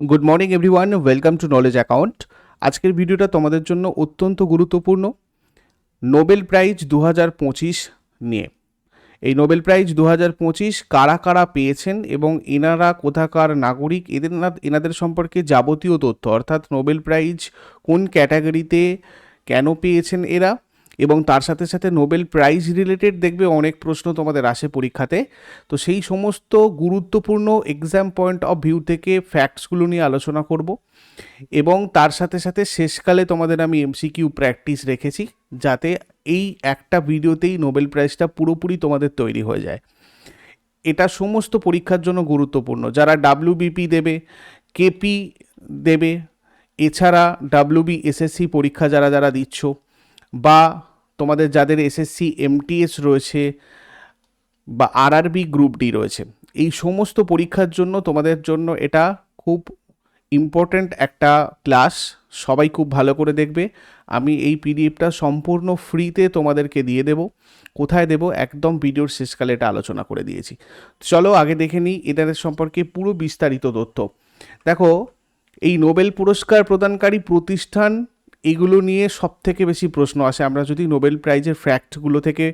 Good morning everyone welcome to knowledge account আজকের ভিডিওটা তোমাদের জন্য অত্যন্ত গুরুত্বপূর্ণ। নোবেল প্রাইজ দু হাজার পঁচিশ নিয়ে। এই নোবেল প্রাইজ দু হাজার পঁচিশ কারা কারা পেয়েছেন এবং এনারা কোথাকার নাগরিক, এদের এনাদের সম্পর্কে যাবতীয় তথ্য, অর্থাৎ নোবেল প্রাইজ কোন ক্যাটাগরিতে কেন পেয়েছেন এরা? এবং তার সাথে সাথে নোবেল প্রাইজ রিলেটেড দেখবে অনেক প্রশ্ন তোমাদের আসে পরীক্ষাতে। তো সেই সমস্ত গুরুত্বপূর্ণ এক্সাম পয়েন্ট অফ ভিউ থেকে ফ্যাক্টসগুলো নিয়ে আলোচনা করব এবং তার সাথে সাথে শেষকালে তোমাদের আমি এমসিকিউ প্র্যাকটিস রেখেছি যাতে এই একটা ভিডিওতেই নোবেল প্রাইজটা পুরোপুরি তোমাদের তৈরি হয়ে যায়। এটা সমস্ত পরীক্ষার জন্য গুরুত্বপূর্ণ। যারা ডাব্লিউবিপি দেবে কেপি দেবে, এছাড়া ডাব্লিউবি এসএসসি পরীক্ষা যারা যারা দিচ্ছ বা তোমাদের যাদের এসএসসি এমটিএস রয়েছে বা আরআরবি গ্রুপ ডি রয়েছে, এই সমস্ত পরীক্ষার জন্য তোমাদের জন্য এটা খুব ইম্পর্ট্যান্ট একটা ক্লাস সবাই খুব ভালো করে দেখবে। আমি এই পিডিএফটা সম্পূর্ণ ফ্রিতে তোমাদেরকে দিয়ে দেব। কোথায় দেব? একদম ভিডিওর শেষকালে এটা আলোচনা করে দিয়েছি। চলো আগে দেখে নিই এদের সম্পর্কে পুরো বিস্তারিত তথ্য। দেখো, এই নোবেল পুরস্কার প্রদানকারী প্রতিষ্ঠান এগুলো নিয়ে সব থেকে বেশি প্রশ্ন আসে। আমরা যদি নোবেল প্রাইজের ফ্যাক্টগুলো থেকে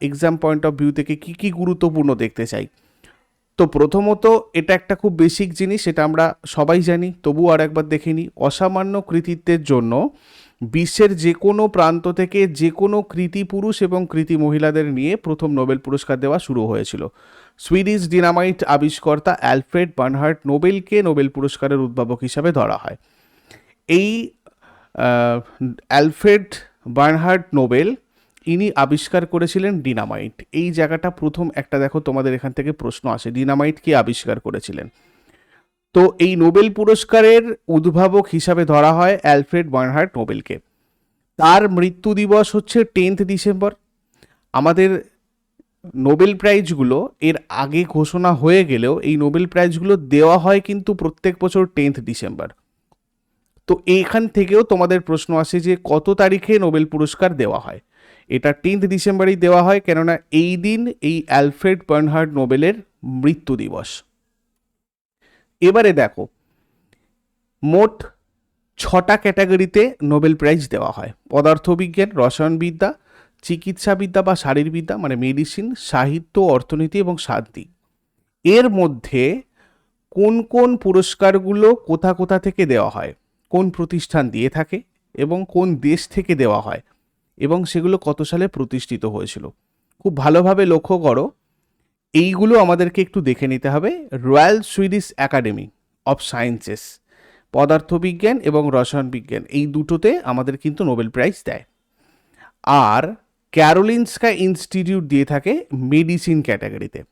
এক্সাম পয়েন্ট অফ ভিউ থেকে কী কী গুরুত্বপূর্ণ দেখতে চাই? তো প্রথমত এটা একটা খুব বেসিক জিনিস এটা আমরা সবাই জানি তবু আর একবার দেখে নিই। অসামান্য কৃতিত্বের জন্য বিশ্বের যে কোনো প্রান্ত থেকে যে কোনো কৃতি পুরুষ এবং কৃতি মহিলাদের নিয়ে প্রথম নোবেল পুরস্কার দেওয়া শুরু হয়েছিল। সুইডিশ ডিনামাইট আবিষ্কর্তা অ্যালফ্রেড বার্নহার্ট নোবেলকে নোবেল পুরস্কারের উদ্ভাবক হিসাবে ধরা হয়। এই অ্যালফ্রেড বার্নহার্ট নোবেল, ইনি আবিষ্কার করেছিলেন ডিনামাইট। এই জায়গাটা প্রথম একটা দেখো, তোমাদের এখান থেকে প্রশ্ন আসে, ডিনামাইট কে আবিষ্কার করেছিলেন? তো এই নোবেল পুরস্কারের উদ্ভাবক হিসাবে ধরা হয় অ্যালফ্রেড বার্নহার্ট নোবেলকে। তার মৃত্যু দিবস হচ্ছে টেন্থ ডিসেম্বর। আমাদের নোবেল প্রাইজগুলো এর আগে ঘোষণা হয়ে গেলেও এই নোবেল প্রাইজগুলো দেওয়া হয় কিন্তু প্রত্যেক বছর টেন্থ ডিসেম্বর। তো এইখান থেকেও তোমাদের প্রশ্ন আসে যে কত তারিখে নোবেল পুরস্কার দেওয়া হয়? এটা টেন্থ ডিসেম্বরেই দেওয়া হয়, কেননা এই দিন এই অ্যালফ্রেড বার্নহার্ড নোবেলের মৃত্যু দিবস। এবারে দেখো, মোট ছটা ক্যাটাগরিতে নোবেল প্রাইজ দেওয়া হয়। পদার্থবিজ্ঞান, রসায়নবিদ্যা, চিকিৎসাবিদ্যা বা শারীরবিদ্যা মানে মেডিসিন, সাহিত্য, অর্থনীতি এবং শান্তি। এর মধ্যে কোন কোন পুরস্কারগুলো কোথা কোথা থেকে দেওয়া হয়? কোন প্রতিষ্ঠান দিয়ে থাকে এবং কোন দেশ থেকে দেওয়া হয় এবং সেগুলো কত সালে প্রতিষ্ঠিত হয়েছিল। খুব ভালোভাবে লক্ষ্য করো। এইগুলো আমাদেরকে একটু দেখে নিতে হবে। Royal Swedish Academy of Sciences, পদার্থবিজ্ঞান এবং রসায়ন বিজ্ঞান এই দুটোতে আমাদের কিন্তু নোবেল প্রাইজ দেয়। আর ক্যারোলিনস্কা ইনস্টিটিউট দিয়ে থাকে মেডিসিন ক্যাটাগরিতে।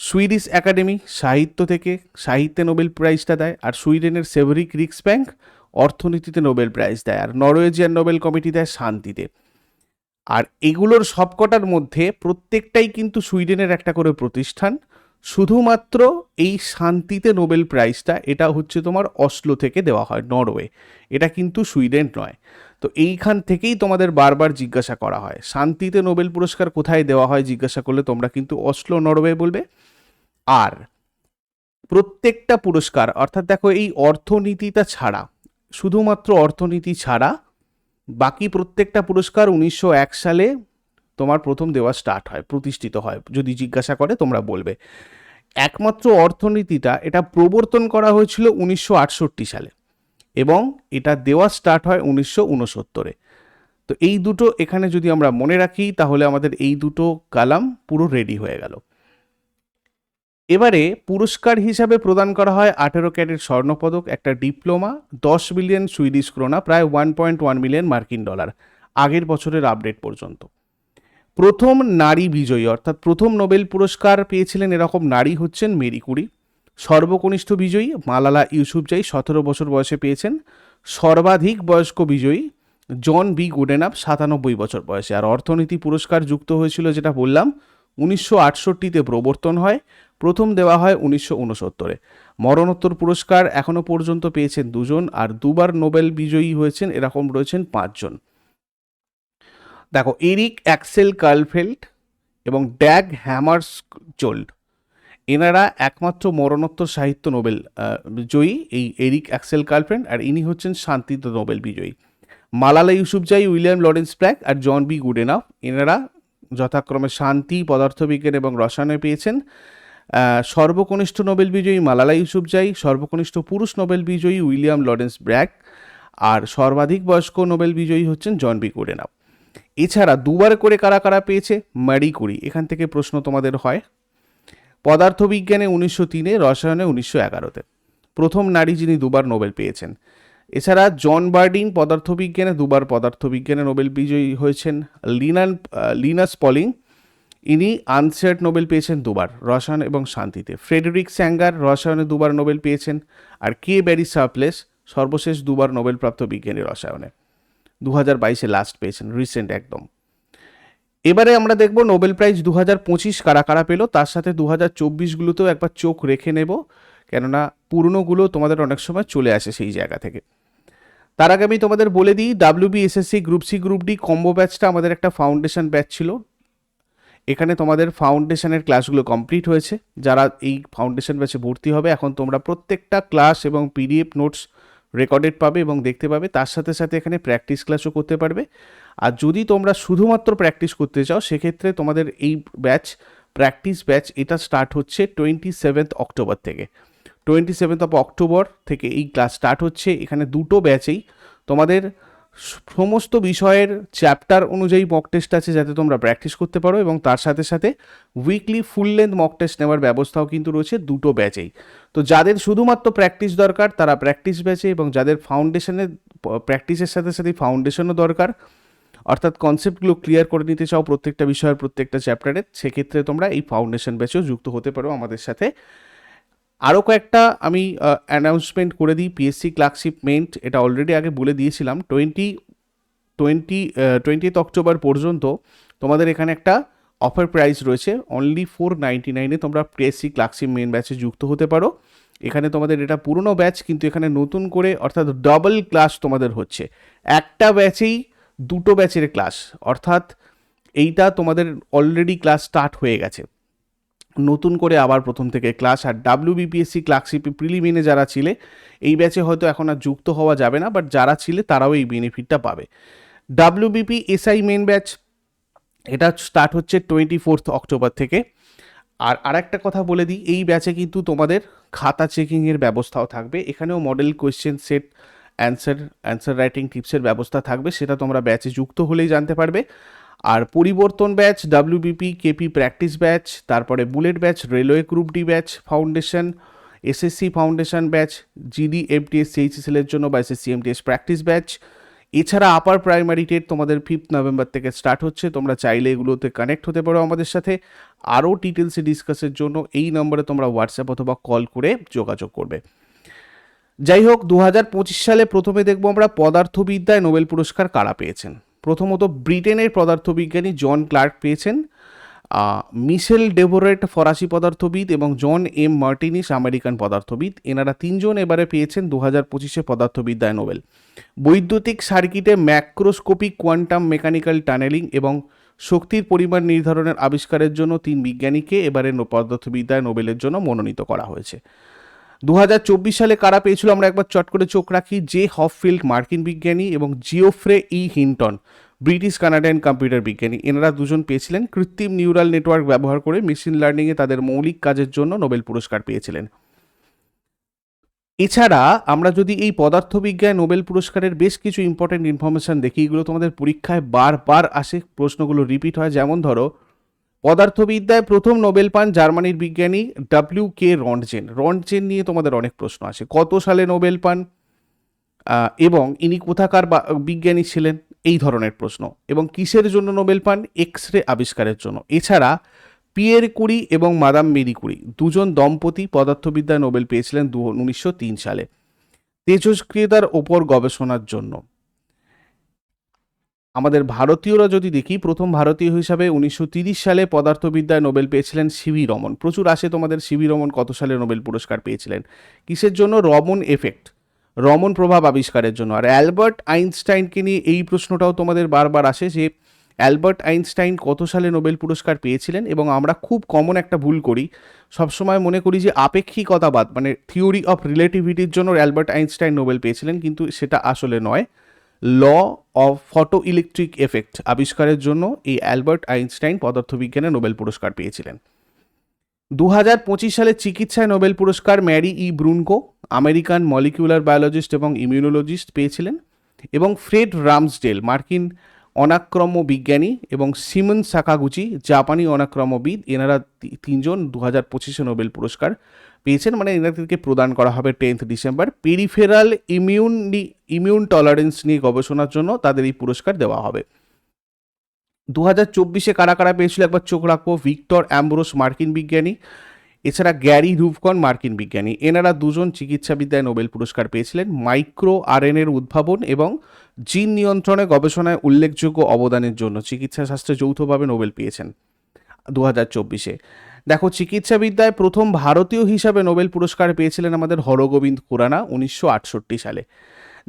সুইডিশ একাডেমি সাহিত্য থেকে সাহিত্যে নোবেল প্রাইজটা দেয় আর সুইডেনের সেভারিক রিক্স ব্যাংক অর্থনীতিতে নোবেল প্রাইজ দেয় আর নরওয়েজিয়ান নোবেল কমিটি দেয় শান্তিতে। আর এগুলোর সবকটার মধ্যে প্রত্যেকটাই কিন্তু সুইডেনের একটা করে প্রতিষ্ঠান। শুধুমাত্র এই শান্তিতে নোবেল প্রাইজটা এটা হচ্ছে তোমার অসলো থেকে দেওয়া হয়, নরওয়ে। এটা কিন্তু সুইডেন নয়। তো এইখান থেকেই তোমাদের বারবার জিজ্ঞাসা করা হয়, শান্তিতে নোবেল পুরস্কার কোথায় দেওয়া হয় জিজ্ঞাসা করলে তোমরা কিন্তু অসলো নরওয়ে বলবে। আর। প্রত্যেকটা পুরস্কার, অর্থাৎ দেখো এই অর্থনীতিটা ছাড়া, শুধুমাত্র অর্থনীতি ছাড়া, বাকি প্রত্যেকটা পুরস্কার উনিশশো এক সালে তোমার প্রথম দেওয়া স্টার্ট হয়, প্রতিষ্ঠিত হয়, যদি জিজ্ঞাসা করে তোমরা বলবে। একমাত্র অর্থনীতিটা, এটা প্রবর্তন করা হয়েছিল উনিশশো আটষট্টি সালে এবং এটা দেওয়া স্টার্ট হয় উনিশশো উনসত্তরে তো এই দুটো এখানে যদি আমরা মনে রাখি, তাহলে আমাদের এই দুটো কালাম পুরো রেডি হয়ে গেল। এবারে পুরস্কার হিসাবে প্রদান করা হয় আঠেরো ক্যারেট স্বর্ণপদক, একটা ডিপ্লোমা, দশ মিলিয়ন সুইডিশ ক্রোনা, প্রায় ওয়ান পয়েন্ট ওয়ান মিলিয়ন মার্কিন ডলার। আগের বছরের আপডেট পর্যন্ত। প্রথম নারী বিজয়ী, অর্থাৎ প্রথম নোবেল পুরস্কার পেয়েছিলেন এরকম নারী হচ্ছেন মেরি কুরি। সর্বকনিষ্ঠ বিজয়ী মালালা ইউসুফজাই সতেরো বছর বয়সে পেয়েছেন। সর্বাধিক বয়স্ক বিজয়ী জন বি গুডেনাপ সাতানব্বই বছর বয়সে। আর অর্থনীতি পুরস্কার যুক্ত হয়েছিল, যেটা বললাম উনিশশো আটষট্টিতে প্রবর্তন হয়। প্রথম দেওয়া হয় উনিশশো উনসত্তরে। মরণোত্তর পুরস্কার এখনও পর্যন্ত পেয়েছেন দুজন আর দুবার নোবেল বিজয়ী হয়েছেন, এরকম রয়েছেন পাঁচজন। দেখো, এরিক অ্যাক্সেল কার্লফেল্ড এবং ড্যাগ হ্যামার্স চোল্ড এনারা একমাত্র মরণোত্তর সাহিত্য নোবেল জয়ী এই এরিক অ্যাক্সেল কার্লফ্রেন্ড আর ইনি হচ্ছেন শান্তিতে নোবেল বিজয়ী। Malala Yousafzai, William Lawrence Bragg আর জন বি গুডেনাফ, এনারা যথাক্রমে শান্তি, পদার্থবিজ্ঞান এবং রসায়নে পেয়েছেন। সর্বকনিষ্ঠ নোবেল বিজয়ী মালালা ইউসুফজাই সর্বকনিষ্ঠ পুরুষ নোবেল বিজয়ী উইলিয়াম লরেন্স ব্র্যাক, আর সর্বাধিক বয়স্ক নোবেল বিজয়ী হচ্ছেন জন বি গুডেনাফ এছাড়া দুবার করে কারা কারা পেয়েছে? Marie Curie. এখান থেকে প্রশ্ন তোমাদের হয়, পদার্থবিজ্ঞানে উনিশশো তিনে, রসায়নে উনিশশো এগারোতে। প্রথম নারী যিনি দুবার নোবেল পেয়েছেন। এছাড়া জন বার্ডিন পদার্থবিজ্ঞানে, দুবার পদার্থবিজ্ঞানে নোবেল বিজয়ী হয়েছেন, লিনান লিনাস পলিং। ইনি আনসেয়ার্ড নোবেল পেয়েছেন দুবার, রসায়ন এবং শান্তিতে। ফ্রেডরিক স্যাঙ্গার রসায়নে দুবার নোবেল পেয়েছেন, আর কে ব্যারি সার্পলেস সর্বশেষ দুবার নোবেলপ্রাপ্ত বিজ্ঞানী রসায়নে। দু হাজার বাইশে লাস্ট পেয়েছেন, রিসেন্ট একদম। এবারে আমরা দেখব নোবেল প্রাইজ দু হাজার পঁচিশ কারা কারা পেল, তার সাথে দু হাজার চব্বিশগুলোতেও একবার চোখ রেখে নেব, কেননা পুরনোগুলো তোমাদের অনেক সময় চলে আসে সেই জায়গা থেকে। তার আগে আমি তোমাদের বলে দিই WB SSC group C group D combo ব্যাচটা আমাদের একটা ফাউন্ডেশন ব্যাচ ছিল। এখানে তোমাদের ফাউন্ডেশনের ক্লাসগুলো কমপ্লিট হয়েছে। যারা এই ফাউন্ডেশন ব্যাচে ভর্তি হবে, এখন তোমরা প্রত্যেকটা ক্লাস এবং পিডিএফ নোটস রেকর্ডেড পাবে এবং দেখতে পাবে। তার সাথে সাথে এখানে প্র্যাকটিস ক্লাসও করতে পারবে। আর যদি তোমরা শুধুমাত্র প্র্যাকটিস করতে চাও, সেক্ষেত্রে তোমাদের এই ব্যাচ প্র্যাকটিস ব্যাচ এটা স্টার্ট হচ্ছে টোয়েন্টি সেভেন্থ অক্টোবর থেকে। টোয়েন্টি সেভেন্থ অফ অক্টোবর থেকে এই ক্লাস স্টার্ট হচ্ছে। এখানে দুটো ব্যাচেই তোমাদের সমস্ত বিষয়ের চ্যাপ্টার অনুযায়ী মক টেস্ট আছে যাতে তোমরা প্র্যাকটিস করতে পারো এবং তার সাথে সাথে weekly full length mock test নেওয়ার ব্যবস্থাও কিন্তু রয়েছে দুটো ব্যাচেই তো যাদের শুধুমাত্র প্র্যাকটিস দরকার, তারা প্র্যাকটিস ব্যাচে এবং যাদের ফাউন্ডেশনের প্র্যাকটিসের সাথে সাথে ফাউন্ডেশনও দরকার, অর্থাৎ কনসেপ্টগুলো ক্লিয়ার করে নিতে চাও প্রত্যেকটা বিষয়ের প্রত্যেকটা চ্যাপ্টারের সেক্ষেত্রে তোমরা এই ফাউন্ডেশন ব্যাচেও যুক্ত হতে পারো আমাদের সাথে। আরও কয়েকটা আমি অ্যানাউন্সমেন্ট করে দিই। পিএসসি ক্লার্কশিপ মেন্ট এটা অলরেডি আগে বলে দিয়েছিলাম। টোয়েন্টি টোয়েন্টি টোয়েন্টিথ অক্টোবর পর্যন্ত তোমাদের এখানে একটা অফার প্রাইস রয়েছে। অনলি ফোর নাইনটি নাইনে তোমরা পিএসসি ক্লার্কশিপ মেন ব্যাচে যুক্ত হতে পারো। এখানে তোমাদের এটা পুরনো ব্যাচ কিন্তু এখানে নতুন করে অর্থাৎ ডাবল ক্লাস তোমাদের হচ্ছে। একটা ব্যাচেই দুটো ব্যাচের ক্লাস অর্থাৎ এইটা তোমাদের অলরেডি ক্লাস স্টার্ট হয়ে গেছে। নতুন করে আবার প্রথম থেকে ক্লাস আর ডাব্লিউ বিপিএসসি ক্লার্কশিপে প্রিলিমিনে যারা ছিলে, এই ব্যাচে হয়তো এখন আর যুক্ত হওয়া যাবে না বাট যারা ছিলে তারাও এই বেনিফিটটা পাবে। W BP SI main batch এটা স্টার্ট হচ্ছে টোয়েন্টি ফোর্থ অক্টোবর থেকে। আর আরেকটা কথা বলে দিই, এই ব্যাচে কিন্তু তোমাদের খাতা চেকিংয়ের ব্যবস্থাও থাকবে। এখানেও model question set answer answer writing টিপসের ব্যবস্থা থাকবে, সেটা তোমরা ব্যাচে যুক্ত হলেই জানতে পারবে। আর পরিবর্তন batch WBP KP practice batch তারপরে bullet batch railway group D batch foundation SSC foundation batch GD FTS CHSL এর জন্য বা এসএসসি এমটিএস প্র্যাকটিস ব্যাচ এছাড়া আপার প্রাইমারি টেট তোমাদের ফিফথ নভেম্বর থেকে স্টার্ট হচ্ছে, তোমরা চাইলে এগুলোতে কানেক্ট হতে পারো আমাদের সাথে। আরও ডিটেলসে ডিসকাসের জন্য এই নম্বরে তোমরা হোয়াটসঅ্যাপ অথবা কল করে যোগাযোগ করবে। যাই হোক দু হাজার পঁচিশ সালে প্রথমে দেখব আমরা পদার্থবিদ্যায় নোবেল পুরস্কার কারা পেয়েছেন? প্রথমত ব্রিটেনের পদার্থবিজ্ঞানী জন ক্লার্ক পেয়েছেন মিশেল ডেভোরেট ফরাসি পদার্থবিদ এবং জন এম মার্টিনিস আমেরিকান পদার্থবিদ। এনারা তিনজন এবারে পেয়েছেন দু হাজার পঁচিশে পদার্থবিদ্যায় নোবেল। বৈদ্যুতিক সার্কিটে ম্যাক্রোস্কোপিক কোয়ান্টাম মেকানিক্যাল টানেলিং এবং শক্তির পরিমাণ নির্ধারণের আবিষ্কারের জন্য তিন বিজ্ঞানীকে এবারে পদার্থবিদ্যায় নোবেলের জন্য মনোনীত করা হয়েছে। দু হাজার চব্বিশ সালে কারা পেয়েছিল? আমরা একবার চট করে চোখ রাখি। জে হফফিল্ড মার্কিন বিজ্ঞানী এবং Geoffrey E Hinton British Canadian computer বিজ্ঞানী। এনারা দুজন পেয়েছিলেন কৃত্রিম নিউরাল নেটওয়ার্ক ব্যবহার করে মেশিন লার্নিংয়ে তাদের মৌলিক কাজের জন্য নোবেল পুরস্কার পেয়েছিলেন। এছাড়া আমরা যদি এই পদার্থবিজ্ঞান নোবেল পুরস্কারের বেশ কিছু ইম্পর্টেন্ট ইনফরমেশন দেখি, এগুলো তোমাদের পরীক্ষায় বারবার আসে, প্রশ্নগুলো রিপিট হয়। যেমন ধরো পদার্থবিদ্যায় প্রথম নোবেল পান জার্মানির বিজ্ঞানী ডাব্লিউ কে রন্টজেন। রন্টজেন নিয়ে তোমাদের অনেক প্রশ্ন আসে কত সালে নোবেল পান? এবং ইনি কোথাকার বিজ্ঞানী ছিলেন? এই ধরনের প্রশ্ন। এবং কিসের জন্য নোবেল পান? এক্স রে আবিষ্কারের জন্য। এছাড়া পিয়ের কুড়ি এবং মাদাম মেরি কুড়ি, দুজন দম্পতি পদার্থবিদ্যায় নোবেল পেয়েছিলেন দু, উনিশশো সালে। তেজস্ক্রিয়তার ওপর গবেষণার জন্য। আমাদের ভারতীয়রা যদি দেখি, প্রথম ভারতীয় হিসাবে উনিশশো সালে পদার্থবিদ্যায় নোবেল পেয়েছিলেন সিভি রমন। প্রচুর আসে তোমাদের সিভি রমন কত সালে নোবেল পুরস্কার পেয়েছিলেন। কিসের জন্য? রমন এফেক্ট রমন প্রভাব আবিষ্কারের জন্য। আর অ্যালবার্ট আইনস্টাইনকে নিয়ে এই প্রশ্নটাও তোমাদের বারবার আসে যে, অ্যালবার্ট আইনস্টাইন কত সালে নোবেল পুরস্কার পেয়েছিলেন? এবং আমরা খুব কমন একটা ভুল করি। সবসময় মনে করি যে, আপেক্ষিকতাবাদ মানে থিওরি অফ রিলেটিভিটির জন্য অ্যালবার্ট আইনস্টাইন নোবেল পেয়েছিলেন, কিন্তু সেটা আসলে নয়। Law of photo electric effect আবিষ্কারের জন্য এই অ্যালবার্ট আইনস্টাইন পদার্থবিজ্ঞানে নোবেল পুরস্কার পেয়েছিলেন। দু হাজার পঁচিশ সালে চিকিৎসায় নোবেল পুরস্কার Mary E Brunkow, American molecular biologist এবং ইমিউনোলজিস্ট পেয়েছিলেন এবং ফ্রেড রামসডেল, মার্কিন অনাক্রম্য বিজ্ঞানী এবং সিমন সাকাগুচি, জাপানি অনাক্রম্যবিদ এনারা তিনজন দু হাজার পঁচিশে নোবেল পুরস্কার পেয়েছেন মানে এনাদেরকে প্রদান করা হবে tenth December. Peripheral immune immune tolerance নিয়ে গবেষণার জন্য তাদের এই পুরস্কার দেওয়া হবে। দু হাজার চব্বিশে কারা কারা পেয়েছিল? একবার চোখ রাখব, ভিক্টর অ্যাম্ব্রোস মার্কিন বিজ্ঞানী, এছাড়া গ্যারি রুফকন মার্কিন বিজ্ঞানী। এনারা দুজন চিকিৎসাবিদ্যায় নোবেল পুরস্কার পেয়েছিলেন। মাইক্রো আরএনএর উদ্ভাবন এবং জিন নিয়ন্ত্রণে গবেষণায় উল্লেখযোগ্য অবদানের জন্য চিকিৎসা শাস্ত্রে যৌথভাবে নোবেল পেয়েছেন। দু হাজার চব্বিশে দেখো, চিকিৎসাবিদ্যায় প্রথম ভারতীয় হিসাবে নোবেল পুরস্কার পেয়েছিলেন আমাদের হরগোবিন্দ খুরানা উনিশশো আটষট্টি সালে।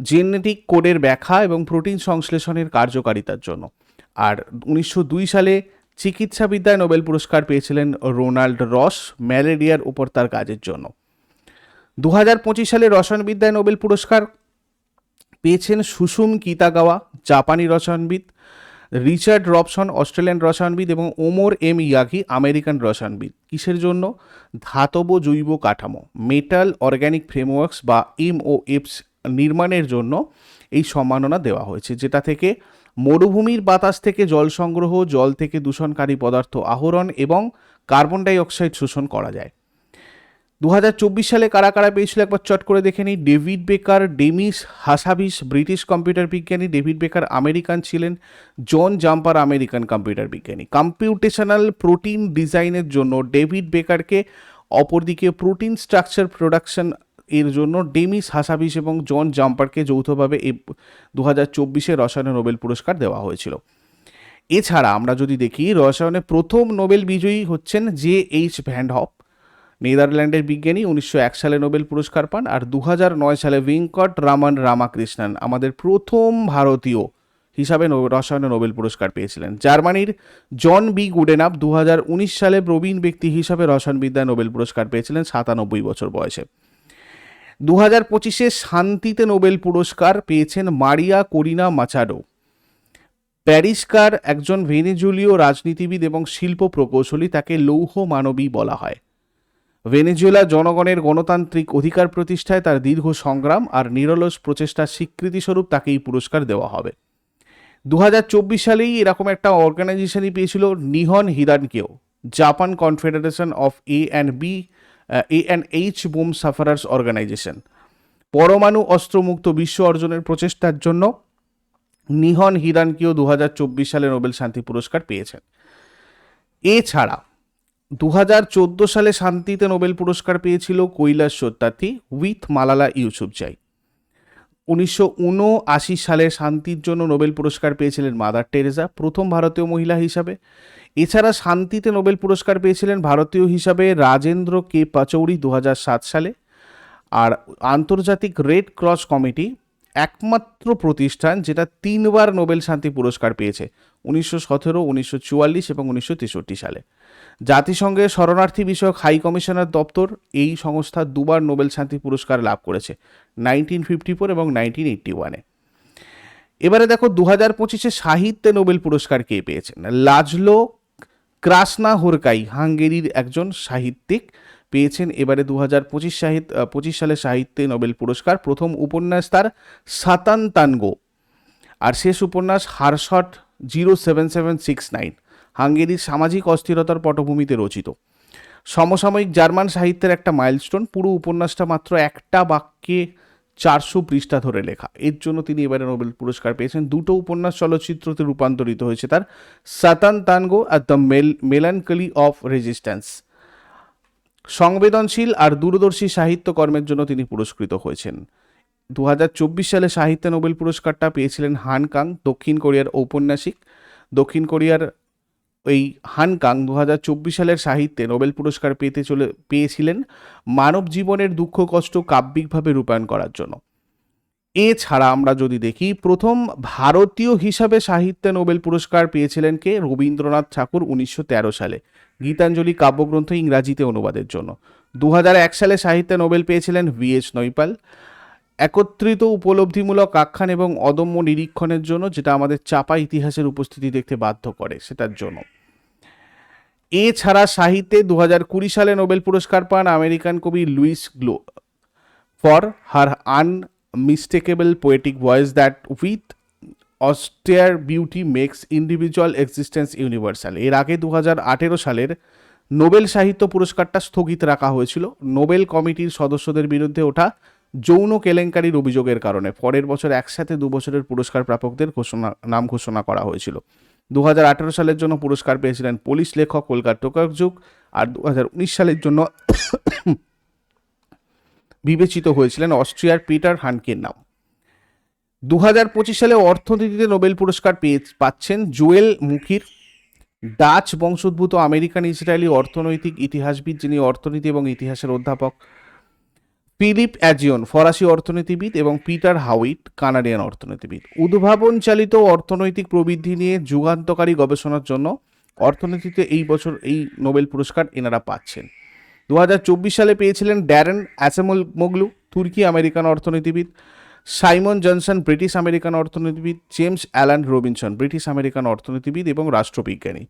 জেনেটিক কোডের ব্যাখ্যা এবং প্রোটিন সংশ্লেষণের কার্যকারিতার জন্য। আর উনিশশো দুই সালে চিকিৎসাবিদ্যায় নোবেল পুরস্কার পেয়েছিলেন রোনাল্ড রস, ম্যালেরিয়ার উপর তার কাজের জন্য। দু হাজার পঁচিশ সালে রসায়নবিদ্যায় নোবেল পুরস্কার পেয়েছেন সুসুম কিতাগাওয়া, জাপানি রসায়নবিদ রিচার্ড রবসন, অস্ট্রেলিয়ান রসায়নবিদ এবং ওমর এম ইয়াগি, আমেরিকান রসায়নবিদ। কিসের জন্য? ধাতব জৈব কাঠামো, মেটাল অর্গ্যানিক ফ্রেমওয়ার্কস বা এমওএফস নির্মাণের জন্য এই সম্মাননা দেওয়া হয়েছে, যেটা থেকে মরুভূমির বাতাস থেকে জল সংগ্রহ, জল থেকে দূষণকারী পদার্থ আহরণ এবং কার্বন ডাই অক্সাইড শোষণ করা যায়। দু হাজার চব্বিশ সালে কারা কারা পেয়েছিল? একবার চট করে দেখে নিই। David Baker, Demis Hassabis British computer বিজ্ঞানী ডেভিড বেকার, আমেরিকান ছিলেন। জন জাম্পার, আমেরিকান কম্পিউটার বিজ্ঞানী। কম্পিউটেশনাল প্রোটিন ডিজাইনের জন্য ডেভিড বেকারকে অপরদিকে প্রোটিন স্ট্রাকচার প্রোডাকশন এর জন্য ডেমিস হাসাবিস এবং জন জাম্পারকে যৌথভাবে এই দু হাজার চব্বিশে রসায়নে নোবেল পুরস্কার দেওয়া হয়েছিল। এছাড়া আমরা যদি দেখি, রসায়নে প্রথম নোবেল বিজয়ী হচ্ছেন জে এইচ ভ্যান্ড ভ্যান্ডহপ নেদারল্যান্ডের বিজ্ঞানী উনিশশো এক সালে নোবেল পুরস্কার পান আর দু সালে ভেঙ্কট রামান রামাকৃষ্ণন আমাদের প্রথম ভারতীয় হিসাবে রসায়নে নোবেল পুরস্কার পেয়েছিলেন। জার্মানির জন বি গুডেনাপ দু হাজার উনিশ সালে প্রবীণ ব্যক্তি হিসাবে রসায়নবিদ্যায় নোবেল পুরস্কার পেয়েছিলেন সাতানব্বই বছর বয়সে। দু হাজার পঁচিশে শান্তিতে নোবেল পুরস্কার পেয়েছেন মারিয়া করিনা মাচাডো। প্যারিসকার একজন ভেনেজুলীয় রাজনীতিবিদ এবং শিল্প প্রকৌশলী তাকে লৌহ মানবী বলা হয়। ভেনেজুয়েলা জনগণের গণতান্ত্রিক অধিকার প্রতিষ্ঠায় তার দীর্ঘ সংগ্রাম আর নিরলস প্রচেষ্টার স্বীকৃতিস্বরূপ তাকে এই পুরস্কার দেওয়া হবে। দু হাজার চব্বিশ সালেই এরকম একটা অর্গানাইজেশনই পেয়েছিল Nihon হিরানকেও Japan Confederation of A and B A and H bomb sufferers organisation পরমাণু অস্ত্রমুক্ত বিশ্ব অর্জনের প্রচেষ্টার জন্য নিহন হিরানকিও দু সালে নোবেল শান্তি পুরস্কার পেয়েছেন। এছাড়া দু হাজার চোদ্দ সালে শান্তিতে নোবেল পুরস্কার পেয়েছিল কৈলাস সত্যার্থী উইথ মালালা ইউসুফজাই উনিশশো উনআশি সালে শান্তির জন্য নোবেল পুরস্কার পেয়েছিলেন মাদার টেরেজা প্রথম ভারতীয় মহিলা হিসাবে। এছাড়া শান্তিতে নোবেল পুরস্কার পেয়েছিলেন ভারতীয় হিসাবে রাজেন্দ্র কে পাচৌরি দু হাজার সাত সালে। আর আন্তর্জাতিক রেড ক্রস কমিটি একমাত্র প্রতিষ্ঠান যেটা তিনবার নোবেল শান্তি পুরস্কার পেয়েছে, উনিশশো সতেরো, উনিশশো চুয়াল্লিশ এবং উনিশশো তেষট্টি সালে। জাতিসংঘের শরণার্থী বিষয়ক হাই কমিশনার দপ্তর এই সংস্থা দুবার নোবেল শান্তি পুরস্কার লাভ করেছে, নাইনটিন ফিফটি ফোর এবং নাইনটিন এইট্টি ওয়ানে। এবারে দেখো দু হাজার পঁচিশে সাহিত্যে নোবেল পুরস্কার কে পেয়েছেন লাজলো ক্রাসনা হোরকাই হাঙ্গেরির একজন সাহিত্যিক পেয়েছেন এবারে দু হাজার পঁচিশ সাহিত্য পঁচিশ সালে সাহিত্যে নোবেল পুরস্কার। প্রথম উপন্যাস তার সাতান তানগো, আর শেষ উপন্যাস Herscht zero seven seven six nine. হাঙ্গেরির সামাজিক অস্থিরতার পটভূমিতে রচিত। সমসাময়িক জার্মান সাহিত্যের একটা মাইলস্টোন, পুরো উপন্যাসটা মাত্র একটা বাক্যে চারশো পৃষ্ঠা ধরে লেখা। এর জন্য তিনি এবারে নোবেল পুরস্কার পেয়েছেন। দুটো উপন্যাস চলচ্চিত্রতে রূপান্তরিত হয়েছে তার, Satantango R the mel, melancholy of resistance. সংবেদনশীল আর দূরদর্শী সাহিত্যকর্মের জন্য তিনি পুরস্কৃত হয়েছেন। দু হাজার চব্বিশ সালে সাহিত্য নোবেল পুরস্কারটা পেয়েছিলেন হান কাং, দক্ষিণ কোরিয়ার ঔপন্যাসিক। দক্ষিণ কোরিয়ার এই হানকাং দু হাজার চব্বিশ সালের সাহিত্যে নোবেল পুরস্কার পেতে চলে, পেয়েছিলেন মানব জীবনের দুঃখ, কষ্ট কাব্যিকভাবে রূপায়ণ করার জন্য। এছাড়া আমরা যদি দেখি, প্রথম ভারতীয় হিসাবে সাহিত্যে নোবেল পুরস্কার পেয়েছিলেন কে? রবীন্দ্রনাথ ঠাকুর উনিশশো তেরো সালে। গীতাঞ্জলি কাব্যগ্রন্থ ইংরাজিতে অনুবাদের জন্য। দু সালে সাহিত্যে নোবেল পেয়েছিলেন ভি এস নৈপাল। একত্রিত উপলব্ধিমূলক আখ্যান এবং অদম্য নিরীক্ষণের জন্য যেটা আমাদের চাপা ইতিহাসের উপস্থিতি দেখতে বাধ্য করে, সেটার জন্য। এছাড়া সাহিত্যে দু কুড়ি সালে নোবেল পুরস্কার পান আমেরিকান কবি Louise Gluck, for her unmistakable poetic voice that with austere beauty makes individual existence universal. এর আগে দু আঠেরো সালের নোবেল সাহিত্য পুরস্কারটা স্থগিত রাখা হয়েছিল। নোবেল কমিটির সদস্যদের বিরুদ্ধে ওঠা যৌন কেলেঙ্কারির অভিযোগের কারণে পরের বছর একসাথে দু বছরের পুরস্কার প্রাপকদের ঘোষণা, নাম ঘোষণা করা হয়েছিল। দু হাজার আঠেরো সালের জন্য পুরস্কার পেয়েছিলেন পুলিশ লেখক কলকাতা টোকারযুগ আর দু হাজার উনিশ সালের জন্য বিবেচিত হয়েছিলেন অস্ট্রিয়ার পিটার হানকের নাম। দু হাজার পঁচিশ সালে অর্থনীতিতে নোবেল পুরস্কার পেয়ে, পাচ্ছেন জুয়েল মুখির, ডাচ বংশোদ্ভূত আমেরিকান ইসরায়েলি অর্থনৈতিক ইতিহাসবিদ যিনি অর্থনীতি এবং ইতিহাসের অধ্যাপক। ফিলিপ অ্যাজিয়ন, ফরাসি অর্থনীতিবিদ, এবং পিটার হাউইট, কানাডিয়ান অর্থনীতিবিদ। উদ্ভাবন চালিত অর্থনৈতিক প্রবৃদ্ধি নিয়ে যুগান্তকারী গবেষণার জন্য অর্থনীতিতে এই বছর এই নোবেল পুরস্কার এনারা পাচ্ছেন। দু হাজার চব্বিশ সালে পেয়েছিলেন ড্যারেন অ্যাসেমল মোগলু তুর্কি আমেরিকান অর্থনীতিবিদ। সাইমন জনসন, ব্রিটিশ আমেরিকান অর্থনীতিবিদ James Alan Robinson, British American অর্থনীতিবিদ এবং রাষ্ট্রবিজ্ঞানী।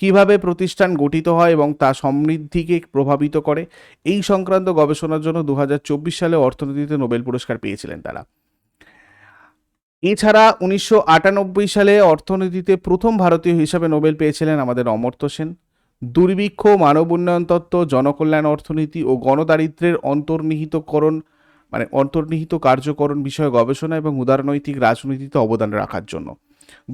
কীভাবে প্রতিষ্ঠান গঠিত হয় এবং তা সমৃদ্ধিকে প্রভাবিত করে, এই সংক্রান্ত গবেষণার জন্য দু হাজার চব্বিশ সালে অর্থনীতিতে নোবেল পুরস্কার পেয়েছিলেন তারা। এছাড়া উনিশশো আটানব্বই সালে অর্থনীতিতে প্রথম ভারতীয় হিসাবে নোবেল পেয়েছিলেন আমাদের অমর্ত্য সেন। দুর্ভিক্ষ, মানব উন্নয়ন তত্ত্ব, জনকল্যাণ অর্থনীতি ও গণদারিদ্র্যের অন্তর্নিহিতকরণ মানে অন্তর্নিহিত কার্যকরণ বিষয়ে গবেষণা এবং উদারনৈতিক রাজনীতিতে অবদান রাখার জন্য।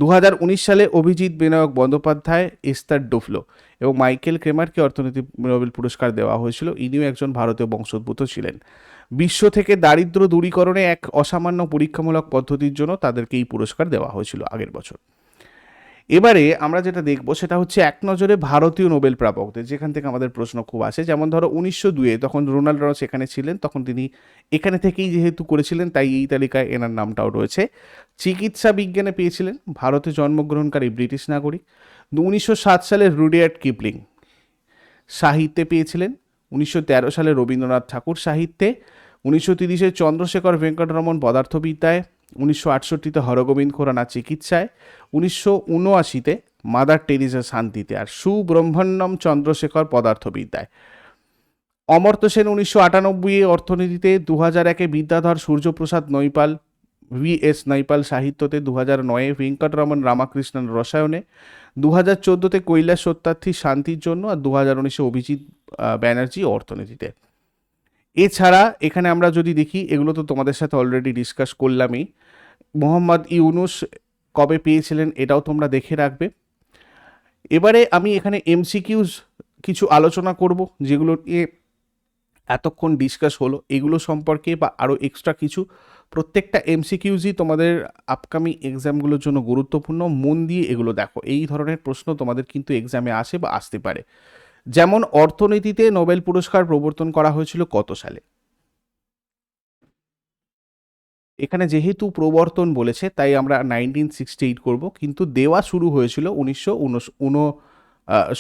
দু হাজার উনিশ সালে অভিজিৎ বিনায়ক বন্দ্যোপাধ্যায়, এস্তার ডুফলো এবং মাইকেল ক্রেমারকে অর্থনীতি নোবেল পুরস্কার দেওয়া হয়েছিল। ইনিও একজন ভারতীয় বংশোদ্ভূত ছিলেন। বিশ্ব থেকে দারিদ্র দূরীকরণে এক অসামান্য পরীক্ষামূলক পদ্ধতির জন্য তাদেরকে এই পুরস্কার দেওয়া হয়েছিল আগের বছর। এবারে আমরা যেটা দেখব সেটা হচ্ছে এক নজরে ভারতীয় নোবেল প্রাপকদের, যেখান থেকে আমাদের প্রশ্ন খুব আসে। যেমন ধরো উনিশশো দুয়ে তখন রোনাল্ড রস এখানে ছিলেন, তখন তিনি এখানে থেকেই যেহেতু করেছিলেন, তাই এই তালিকায় এনার নামটাও রয়েছে। চিকিৎসা বিজ্ঞানে পেয়েছিলেন, ভারতে জন্মগ্রহণকারী ব্রিটিশ নাগরিক। উনিশশো সাত সালে রুডিয়ার্ড কিপলিং সাহিত্যে পেয়েছিলেন। উনিশশো তেরো সালে রবীন্দ্রনাথ ঠাকুর সাহিত্যে। উনিশশো তিরিশে চন্দ্রশেখর ভেঙ্কটরমন পদার্থবিদ্যায়। উনিশশো আটষট্টিতে হরগোবিন্দ খোরানা চিকিৎসায়, উনিশশো উনআশিতে মাদার টেরিজা শান্তিতে আর সুব্রহ্মণ্যম চন্দ্রশেখর পদার্থবিদ্যায়। অমর্ত্য সেন উনিশশো আটানব্বই অর্থনীতিতে দু হাজার একে বিদ্যাধর সূর্যপ্রসাদ নৈপাল, ভি এস নৈপাল সাহিত্যতে দু হাজার নয়ে ভেঙ্কটরমন রামাকৃষ্ণন রসায়নে দু হাজার চোদ্দোতে কৈলাস সত্যার্থী শান্তির জন্য আর দু হাজার উনিশে অভিজিৎ ব্যানার্জি অর্থনীতিতে। এছাড়া এখানে আমরা যদি দেখি, এগুলো তো তোমাদের সাথে অলরেডি ডিসকাস করলামই। মোহাম্মদ ইউনুস কবে পেয়েছিলেন এটাও তোমরা দেখে রাখবে। এবারে আমি এখানে এমসিকিউজ কিছু আলোচনা করব, যেগুলো নিয়ে এতক্ষণ ডিসকাস হলো। এগুলো সম্পর্কে বা আরও এক্সট্রা কিছু। প্রত্যেকটা এমসিকিউজই তোমাদের আপকামিং এক্সামগুলোর জন্য গুরুত্বপূর্ণ। মন দিয়ে এগুলো দেখো। এই ধরনের প্রশ্ন তোমাদের কিন্তু এক্সামে আসে বা আসতে পারে। যেমন অর্থনীতিতে নোবেল পুরস্কার প্রবর্তন করা হয়েছিল কত সালে? এখানে যেহেতু প্রবর্তন বলেছে, তাই আমরা নাইনটিন সিক্সটি এইট করব, কিন্তু দেওয়া শুরু হয়েছিল উনিশশো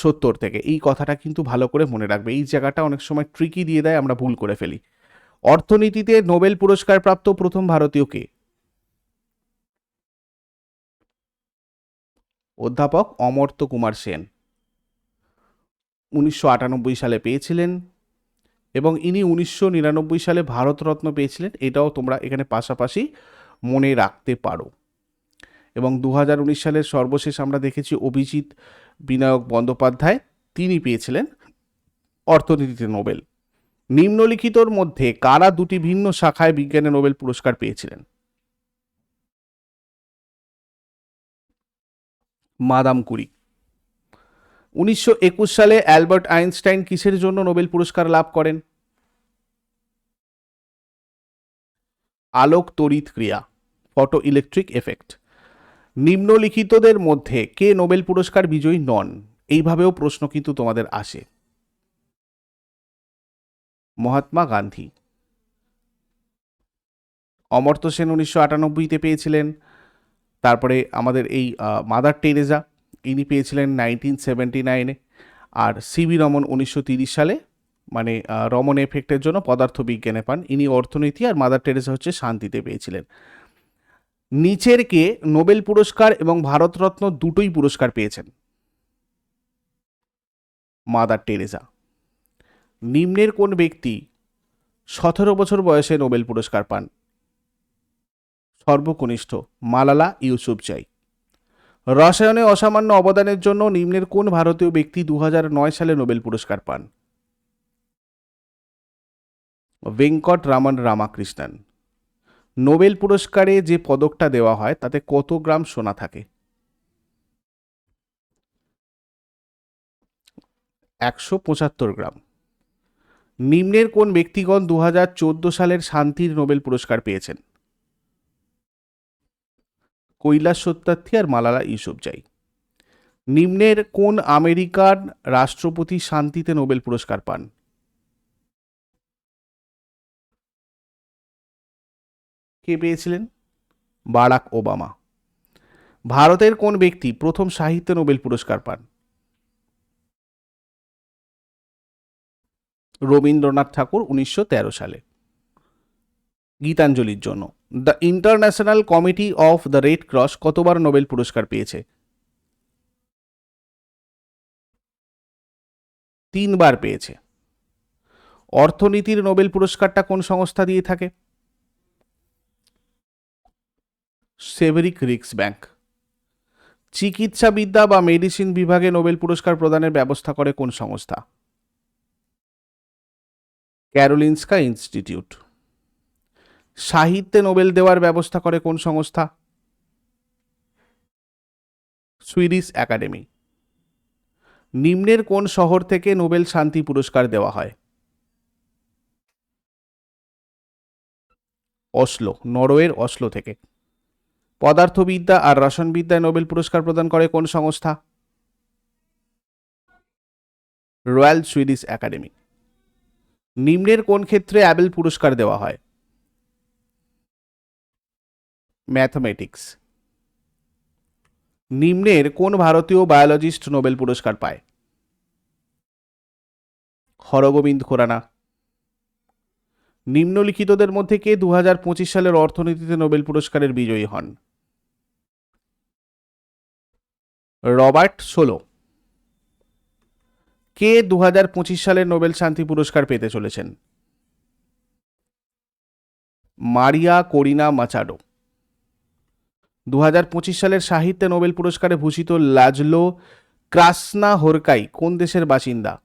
সত্তর থেকে। এই কথাটা কিন্তু ভালো করে মনে রাখবে। এই জায়গাটা অনেক সময় ট্রিকি দিয়ে দেয়, আমরা ভুল করে ফেলি। অর্থনীতিতে নোবেল পুরস্কার প্রাপ্ত প্রথম ভারতীয় কে? অধ্যাপক অমর্ত্য কুমার সেন। উনিশশো আটানব্বই সালে পেয়েছিলেন এবং ইনি উনিশশো নিরানব্বই সালে ভারতরত্ন পেয়েছিলেন। এটাও তোমরা এখানে পাশাপাশি মনে রাখতে পারো। এবং দু উনিশ সালের সর্বশেষ আমরা দেখেছি অভিজিৎ বিনায়ক বন্দ্যোপাধ্যায়, তিনি পেয়েছিলেন অর্থনীতিতে নোবেল। নিম্নলিখিতর মধ্যে কারা দুটি ভিন্ন শাখায় বিজ্ঞানে নোবেল পুরস্কার পেয়েছিলেন? মাদাম কুরি উনিশশো একুশ সালে অ্যালবার্ট আইনস্টাইন কিসের জন্য নোবেল পুরস্কার লাভ করেন? আলোক তড়িৎ ক্রিয়া ফটো ইলেকট্রিক এফেক্ট। নিম্নলিখিতদের মধ্যে কে নোবেল পুরস্কার বিজয়ী নন? এইভাবেও প্রশ্ন কিন্তু তোমাদের আসে। মহাত্মা গান্ধী। অমর্ত্য সেন উনিশশো আটানব্বইতে পেয়েছিলেন। তারপরে আমাদের এই মাদার টেরেজা ইনি পেয়েছিলেন নাইনটিন সেভেন্টি নাইনে। আর সিবি রমন উনিশশো সালে মানে রমন এফেক্টের জন্য পদার্থবিজ্ঞানে পান। ইনি অর্থনীতি আর মাদার টেরেসা হচ্ছে শান্তিতে পেয়েছিলেন। নিচের কে নোবেল পুরস্কার এবং ভারতরত্ন দুটোই পুরস্কার পেয়েছেন। Mother Teresa. নিম্নের কোন ব্যক্তি সতেরো বছর বয়সে নোবেল পুরস্কার পান? সর্বকনিষ্ঠ মালালা ইউসুফজাই রসায়নে অসামান্য অবদানের জন্য নিম্নের কোন ভারতীয় ব্যক্তি দু সালে নোবেল পুরস্কার পান? ভেঙ্কট রামন রামাকৃষ্ণন। নোবেল পুরস্কারে যে পদকটা দেওয়া হয়, তাতে কত গ্রাম সোনা থাকে? একশো পঁচাত্তর গ্রাম। নিম্নের কোন ব্যক্তিগণ দু হাজার চোদ্দ সালের শান্তির নোবেল পুরস্কার পেয়েছেন? কৈলাস সত্যার্থী আর মালালা ইউসুফজাই নিম্নের কোন আমেরিকান রাষ্ট্রপতি শান্তিতে নোবেল পুরস্কার পান? কে পেয়েছিলেন? Barack Obama. ভারতের কোন ব্যক্তি প্রথম সাহিত্যে নোবেল পুরস্কার পান? রবীন্দ্রনাথ ঠাকুর উনিশশো তেরো সালে। গীতাঞ্জলির জন্য। The International Committee of the Red Cross কতবার নোবেল পুরস্কার পেয়েছে? তিনবার পেয়েছে। অর্থনীতির নোবেল পুরস্কারটা কোন সংস্থা দিয়ে থাকে? সেভেরিক রিক্স ব্যাংক। চিকিৎসাবিদ্যা বা মেডিসিন বিভাগে নোবেল পুরস্কার প্রদানের ব্যবস্থা করে কোন সংস্থা? Karolinska institute. সাহিত্যে নোবেল দেওয়ার ব্যবস্থা করে কোন সংস্থা? Swedish Academy. নিম্নের কোন শহর থেকে নোবেল শান্তি পুরস্কার দেওয়া হয়? অসলো, নরওয়ের অসলো থেকে। পদার্থবিদ্যা আর রসায়নবিদ্যায় নোবেল পুরস্কার প্রদান করে কোন সংস্থা? Royal Swedish Academy. নিম্নের কোন ক্ষেত্রে অ্যাবেল পুরস্কার দেওয়া হয়? ম্যাথমেটিক্স। নিম্নের কোন ভারতীয় বায়োলজিস্ট নোবেল পুরস্কার পায়? হরগোবিন্দ খোরানা। নিম্নলিখিতদের মধ্যে কে দু হাজার পঁচিশ সালের অর্থনীতিতে নোবেল পুরস্কারের বিজয়ী হন? Robert solo. কে দু হাজার পঁচিশ সালের নোবেল শান্তি পুরস্কার পেতে চলেছেন? মারিয়া করিনা মাচাডো। দু হাজার পঁচিশ সালের সাহিত্যে নোবেল পুরস্কারে ভূষিত লাজলো ক্রাসনা হোরকাই কোন দেশের বাসিন্দা?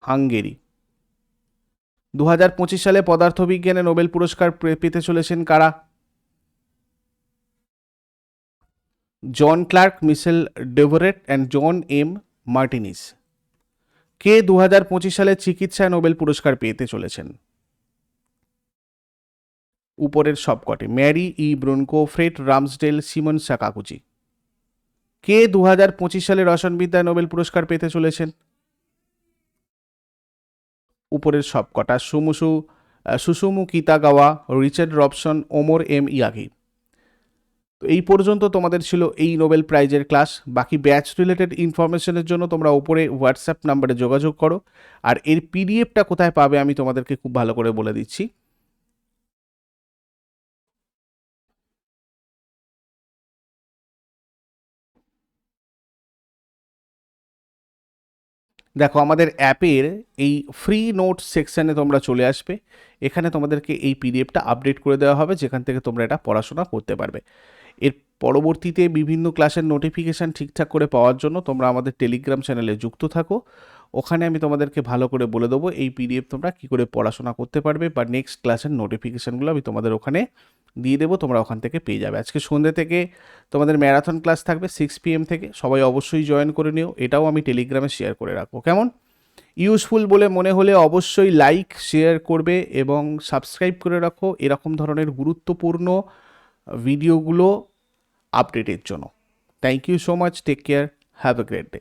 হাঙ্গেরি। দু হাজার পঁচিশ সালে পদার্থবিজ্ঞানে নোবেল পুরস্কার পেতে চলেছেন কারা? John Clarke Michel Devoret and John M Martinis. কে দু হাজার পঁচিশ সালে চিকিৎসায় নোবেল পুরস্কার পেতে চলেছেন? উপরের সবকটি, Mary E Brunkow, Fred Ramsdell, Shimon Sakaguchi. কে দু হাজার পঁচিশ সালে রসায়নবিদ্যায় নোবেল পুরস্কার পেতে চলেছেন? উপরের সবকটা, সুমুসু Susumu Kitagawa, Richard Robson, Omar M Yaghi. তো এই পর্যন্ত তোমাদের ছিল এই নোবেল প্রাইজের ক্লাস। বাকি ব্যাচ রিলেটেড ইনফরমেশনের জন্য তোমরা উপরে হোয়াটসঅ্যাপ নাম্বারে যোগাযোগ করো। আর এর পিডিএফটা কোথায় পাবে আমি তোমাদেরকে খুব ভালো করে বলে দিচ্ছি। দেখো, আমাদের অ্যাপের এই ফ্রি নোট সেকশানে তোমরা চলে আসবে। এখানে তোমাদেরকে এই পিডিএফটা আপডেট করে দেওয়া হবে, যেখান থেকে তোমরা এটা পড়াশোনা করতে পারবে। এর পরবর্তীতে বিভিন্ন ক্লাসের নোটিফিকেশান ঠিকঠাক করে পাওয়ার জন্য তোমরা আমাদের টেলিগ্রাম চ্যানেলে যুক্ত থাকো। ওখানে আমি তোমাদেরকে ভালো করে বলে দেবো এই পিডিএফ তোমরা কী করে পড়াশোনা করতে পারবে বা নেক্সট ক্লাসের নোটিফিকেশানগুলো আমি তোমাদের ওখানে দিয়ে দেবো, তোমরা ওখান থেকে পেয়ে যাবে। আজকে সন্ধ্যে থেকে তোমাদের ম্যারাথন ক্লাস থাকবে সিক্স পিএম থেকে, সবাই অবশ্যই জয়েন করে নিও, এটাও আমি টেলিগ্রামে শেয়ার করে রাখব। কেমন? ইউজফুল বলে মনে হলে অবশ্যই লাইক শেয়ার করবে এবং সাবস্ক্রাইব করে রাখো, এরকম ধরনের গুরুত্বপূর্ণ ভিডিওগুলো আপডেটের জন্য। Thank you so much take care have a great day